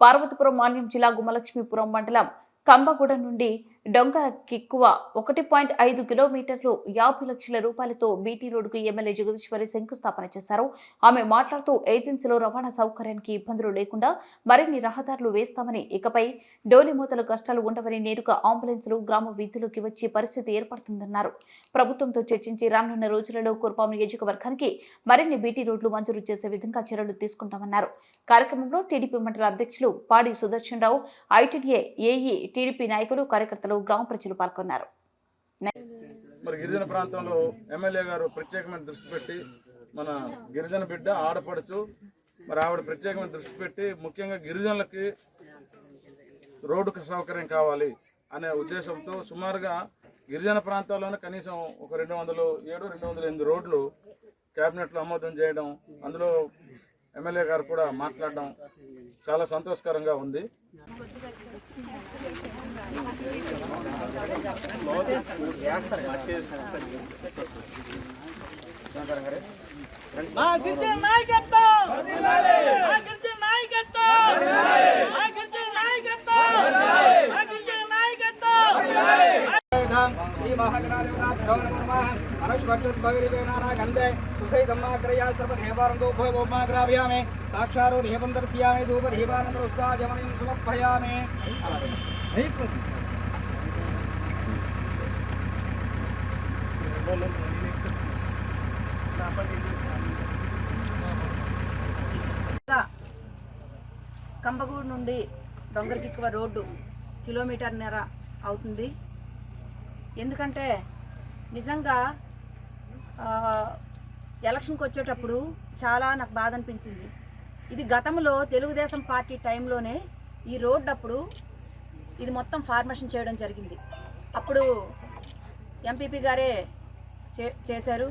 పార్వతీపురం మాన్యం జిల్లా గుమలక్ష్మీపురం మండలం కంబగూడ నుండి డొంక కిక్కువ ఒకటి పాయింట్ ఐదు కిలోమీటర్లు యాభై లక్షల రూపాయలతో బీటీ రోడ్డుకు ఎమ్మెల్యే జగదీశ్వరి శంకుస్థాపన చేశారు. ఆమె మాట్లాడుతూ ఏజెన్సీలో రవాణా సౌకర్యానికి ఇబ్బందులు లేకుండా మరిన్ని రహదారులు వేస్తామని ఇకపై డోలి మూతలు కష్టాలు ఉండవని నేరుగా అంబులెన్సులు గ్రామ వీధుల్లోకి వచ్చే పరిస్థితి ఏర్పడుతుందన్నారు. ప్రభుత్వంతో చర్చించి రానున్న రోజులలో కుర్పాం నియోజకవర్గానికి మరిన్ని బీటీ రోడ్లు మంజూరు చేసే విధంగా చర్యలు తీసుకుంటామన్నారు. కార్యక్రమంలో టీడీపీ మండల అధ్యక్షులు పాడి Sudarshan Rao ITDA AE TDP నాయకులు కార్యకర్తలు గ్రామ ప్రజలు పాల్గొన్నారు. మరి గిరిజన ప్రాంతంలో ఎమ్మెల్యే గారు ప్రత్యేకమైన దృష్టి పెట్టి మన గిరిజన బిడ్డ ఆడపడుచు మరి ఆవిడ ప్రత్యేకమైన దృష్టి పెట్టి ముఖ్యంగా గిరిజనులకి రోడ్డు సౌకర్యం కావాలి అనే ఉద్దేశంతో సుమారుగా గిరిజన ప్రాంతాల్లోనే కనీసం ఒక రెండు వందలు ఏడు రెండు వందల ఎనిమిది రోడ్లు క్యాబినెట్లో ఆమోదం చేయడం అందులో ఎమ్మెల్యే గారు కూడా మాట్లాడడం చాలా సంతోషకరంగా ఉంది. మా గిరిజన నాయకత్వం మా గిరిజన నాయకత్వం మా గిరిజన నాయకత్వం మా గిరిజన నాయకత్వం శ్రీ మహాగణాధిపతాభ్యో నమః అనుష్వర్తుద్భవిరివేణానా గంధే సుఖైదమ్మాగ్రయా సర్వదేవారం ధూపోగోమాగ్రాభయామి సాక్షారో దేవం దర్శయామి ధూపదీపానందరుస్తాజమనిం సమర్పయామి కంబగూడు నుండి దొంగరికిక్కువ రోడ్డు కిలోమీటర్న్నర అవుతుంది. ఎందుకంటే నిజంగా ఎలక్షన్కి వచ్చేటప్పుడు చాలా నాకు బాధ అనిపించింది. ఇది గతంలో తెలుగుదేశం పార్టీ టైంలోనే ఈ రోడ్డు అప్పుడు ఇది మొత్తం ఫార్మేషన్ చేయడం జరిగింది. అప్పుడు ఎంపీపీ గారే చేశారు.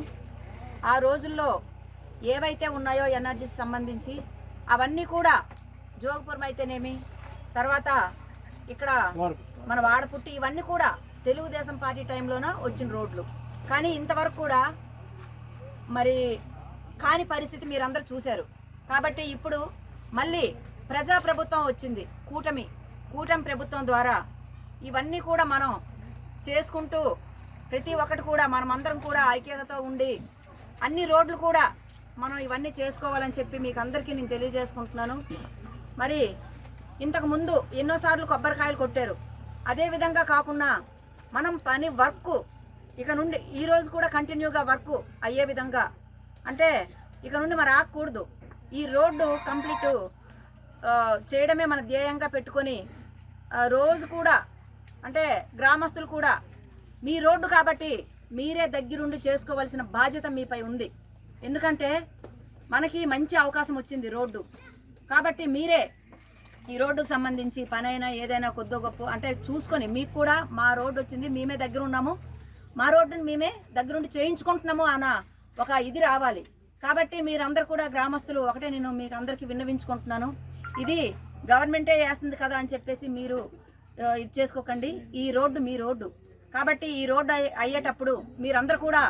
ఆ రోజుల్లో ఏవైతే ఉన్నాయో ఎనర్జీస్ సంబంధించి అవన్నీ కూడా జోగపురం అయితేనేమి తర్వాత ఇక్కడ మన వాడపుట్టి ఇవన్నీ కూడా తెలుగుదేశం పార్టీ టైంలోన వచ్చిన రోడ్లు. కానీ ఇంతవరకు కూడా మరి కాని పరిస్థితి మీరందరూ చూశారు. కాబట్టి ఇప్పుడు మళ్ళీ ప్రజాప్రభుత్వం వచ్చింది కూటమి కూటమి ప్రభుత్వం ద్వారా. ఇవన్నీ కూడా మనం చేసుకుంటూ ప్రతి ఒక్కటి కూడా మనమందరం కూడా ఐక్యతతో ఉండి అన్ని రోడ్లు కూడా మనం ఇవన్నీ చేసుకోవాలని చెప్పి మీకు అందరికీ నేను తెలియజేసుకుంటున్నాను. మరి ఇంతకు ముందు ఎన్నోసార్లు కొబ్బరికాయలు కొట్టారు. అదే విధంగా కాకుండా మనం పని వర్క్ ఇక నుండి ఈరోజు కూడా కంటిన్యూగా వర్క్ అయ్యే విధంగా. అంటే ఇక నుండి మరి ఆగకూడదు. ఈ రోడ్డు కంప్లీట్ చేయడమే మన ధ్యేయంగా పెట్టుకొని రోజు కూడా అంటే గ్రామస్తులు కూడా మీ రోడ్డు కాబట్టి మీరే దగ్గరుండి చేసుకోవాల్సిన బాధ్యత మీపై ఉంది. ఎందుకంటే మనకి మంచి అవకాశం వచ్చింది రోడ్డు. కాబట్టి మీరే ఈ రోడ్డుకు సంబంధించి పనైనా ఏదైనా కొద్దో గొప్ప అంటే చూసుకొని మీకు కూడా మా రోడ్డు వచ్చింది మేమే దగ్గర ఉన్నాము మా రోడ్డుని మేమే దగ్గరుండి చేయించుకుంటున్నాము అన్న ఒక ఇది రావాలి. కాబట్టి మీరందరూ కూడా గ్రామస్తులు ఒకటే నేను మీకు అందరికీ విన్నవించుకుంటున్నాను. ఇది గవర్నమెంటే వేస్తుంది కదా అని చెప్పేసి మీరు ఇది చేసుకోకండి. ఈ రోడ్డు మీ రోడ్డు. కాబట్టి ఈ రోడ్డు అయ్యేటప్పుడు మీరందరూ కూడా